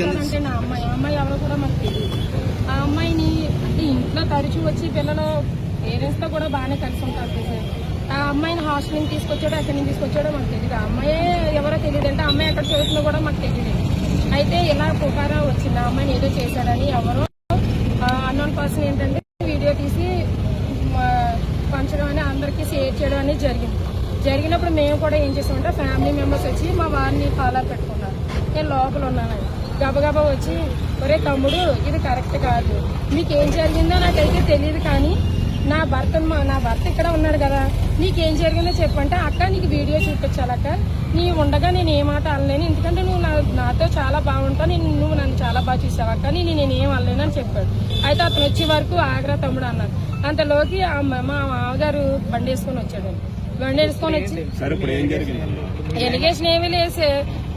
అంటే నా అమ్మాయి. అమ్మాయి ఎవరో కూడా మాకు తెలియదు ఆ అమ్మాయిని అంటే ఇంట్లో తరచూ వచ్చి పిల్లలు పేరెంట్స్తో కూడా బాగానే కలిసి ఉంటారు సార్. ఆ అమ్మాయిని హాస్టల్ నుంచి తీసుకొచ్చాడో ఎక్కడి నుంచి తీసుకొచ్చాడో మాకు తెలియదు ఆ అమ్మాయి ఎవరో తెలియదు అంటే ఆ అమ్మాయి ఎక్కడ చదువుతుందో కూడా మాకు తెలియదు అయితే ఇలా పుకారా వచ్చింది. ఆ అమ్మాయిని ఏదో చేశాడని ఎవరో అన్నోన్ పర్సన్ ఏంటంటే వీడియో తీసి పంచడం అని అందరికీ షేర్ చేయడం అనేది జరిగింది. జరిగినప్పుడు మేము కూడా ఏం చేసామంటే ఫ్యామిలీ మెంబర్స్ వచ్చి మా వారిని ఫాలో పెట్టుకున్నారు. నేను లోపల ఉన్నాను గబగబా వచ్చి ఒరే తమ్ముడు ఇది కరెక్ట్ కాదు. మీకేం జరిగిందో నాకైతే తెలియదు కానీ నా భర్త మా- నా భర్త ఇక్కడ ఉన్నాడు కదా. నీకేం జరిగిందో చెప్పంటే అక్క నీకు వీడియో చూపించాలక్క నీ ఉండగా నేను ఏ మాట అనలేను ఎందుకంటే నువ్వు నా నాతో చాలా బాగుంటావు. నేను నువ్వు నన్ను చాలా బాగా చూసావు అక్క. నేను నేనేం అనలేను అని చెప్పాడు. అయితే అతను వచ్చే వరకు ఆగ్రా తమ్ముడు అన్నాడు. అంతలోకి ఆ మ- మా మామగారు బండి వేసుకొని వచ్చాడు బండి వేసుకొని వచ్చి ఏం ఎలిగేషన్ ఏమీ లేసే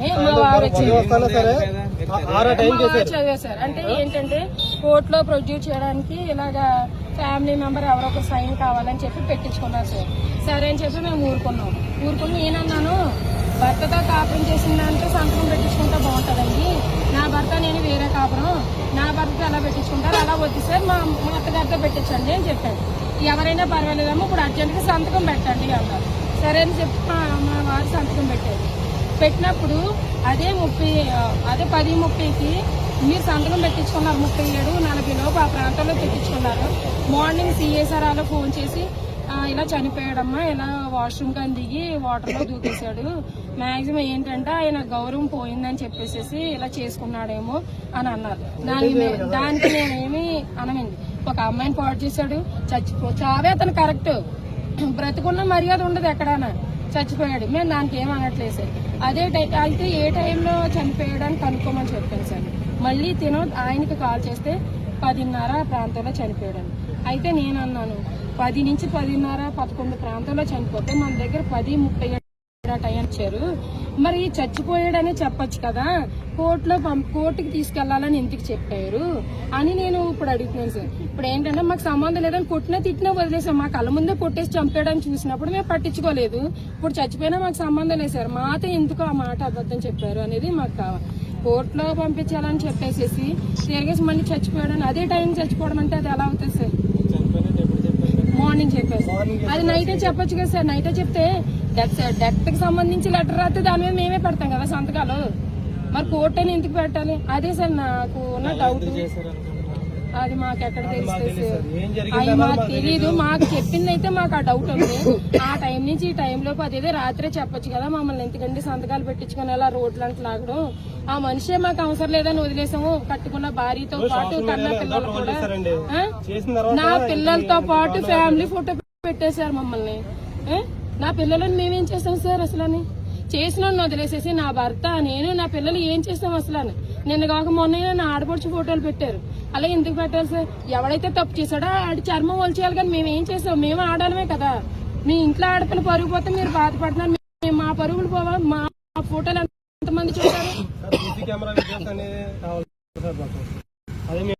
చదివారు అంటే ఏంటంటే కోర్టులో ప్రొడ్యూస్ చేయడానికి ఇలాగా ఫ్యామిలీ మెంబర్ ఎవరో ఒక సైన్ కావాలని చెప్పి పెట్టించుకున్నారు సార్. సరే అని చెప్పి మేము ఊరుకున్నాం. ఊరుకుని నేనన్నాను భర్తతో కాపురం చేసిన దాంట్లో సంతకం పెట్టించుకుంటే బాగుంటుందండి. నా భర్త నేను వేరే కాపురం. నా భర్తతో ఎలా పెట్టించుకుంటారు అలా వద్దు సార్. మా మా అత్తగారితో పెట్టించండి అని చెప్పాడు. ఎవరైనా పర్వాలేదమ్మా ఇప్పుడు అర్జెంట్గా సంతకం పెట్టండి అన్నారు. సరే అని చెప్పి మా వారు సంతకం పెట్టినప్పుడు అదే ముప్పై అదే పది ముప్పైకి మీరు సంతకం పెట్టించుకున్నారు ముప్పై ఏడు నలభై లోపు ఆ ప్రాంతంలో పెట్టించుకున్నారు. మార్నింగ్ సిఎస్ఆర్ అలా ఫోన్ చేసి ఇలా చనిపోయాడమ్మా ఇలా వాష్రూమ్ కానీ దిగి వాటర్లో దూకేశాడు. మ్యాక్సిమం ఏంటంటే ఆయన గౌరవం పోయిందని చెప్పేసి ఇలా చేసుకున్నాడేమో అని అన్నారు. దానికి దానికి నేనేమి అనమండి. ఒక అమ్మాయిని పాడు చేశాడు చచ్చిపో చావే అతను కరెక్ట్. బ్రతుకున్న మర్యాద ఉండదు ఎక్కడానా. చచ్చిపోయాడు మేము దానికి ఏం అనట్లేదు సార్. అదే టైం అయితే ఏ టైంలో చనిపోయాడని కనుక్కోమని చెప్పాను సార్. మళ్ళీ తిను ఆయనకి కాల్ చేస్తే పదిన్నర ప్రాంతంలో చనిపోయాడని అయితే నేను అన్నాను పది నుంచి పదిన్నర పదకొండు ప్రాంతంలో చనిపోతే మన దగ్గర పది ముప్పై ఏడు టైం ఇచ్చారు మరి చచ్చిపోయాడని చెప్పొచ్చు కదా. కోర్టులో పంప్ కోర్టుకి తీసుకెళ్ళాలని ఎందుకు చెప్పారు? అని నేను ఇప్పుడు అడుగుతున్నాను సార్. ఇప్పుడు ఏంటంటే మాకు సంబంధం లేదని కొట్టినా తిట్టినా వదిలేసాం. మా కళ్ళ ముందే కొట్టేసి చంపాడని చూసినప్పుడు మేము పట్టించుకోలేదు. ఇప్పుడు చచ్చిపోయినా మాకు సంబంధం లేదు సార్. మాతో ఎందుకు ఆ మాట అబద్ధం చెప్పారు అనేది మాకు కావాలి కోర్టులో పంపించాలని చెప్పేసేసి తిరిగేసి మళ్ళీ చచ్చిపోయాడని అదే టైం చచ్చిపోవడం అంటే అది ఎలా అవుతుంది సార్? మార్నింగ్ చెప్పేసి. అది నైటే చెప్పొచ్చు కదా సార్. నైటే చెప్తే డెత్ డెత్కి సంబంధించి లెటర్ రాస్తే దాని మీద మేమే పెడతాం కదా సంతకాలు. మరి కోర్టు ఎందుకు పెట్టాలి? అదే సార్ నాకు ఉన్న డౌట్ అది మాకు ఎక్కడ తెలుస్తుంది అది మాకు తెలీదు. మాకు చెప్పింది అయితే మాకు ఆ డౌట్ ఉంది. ఆ టైం నుంచి ఈ టైం లోపు అదేదో రాత్రే చెప్పొచ్చు కదా మమ్మల్ని. ఎందుకంటే సంతకాలు పెట్టించుకొని అలా రోడ్లు అంటే లాగడం. ఆ మనిషే మాకు అవసరం లేదని వదిలేసాము. కట్టుకున్న భార్యతో పాటు కన్న పిల్లలు కూడా. నా పిల్లలతో పాటు ఫ్యామిలీ ఫోటో పెట్టేశారు మమ్మల్ని? నా పిల్లలను మేమేం చేస్తాం సార్ అసలు అని చేసిన వదిలేసేసి నా భర్త నేను నా పిల్లలు ఏం చేస్తాం అసలు అని నిన్న కాక మొన్న నా ఆడపడుచు ఫోటోలు పెట్టారు. అలా ఎందుకు పెట్టారు సార్? ఎవడైతే తప్పు చేశాడో ఆడి చర్మం వలిచేయాలి కానీ మేము ఏం మేము ఆడాలమే కదా. మీ ఇంట్లో ఆడపిల్ల పరుగు పోతే మీరు బాధపడుతున్నారు. మేము మా పరుగులు పోవాలి మా ఫోటోలు ఎంతమంది చూసారు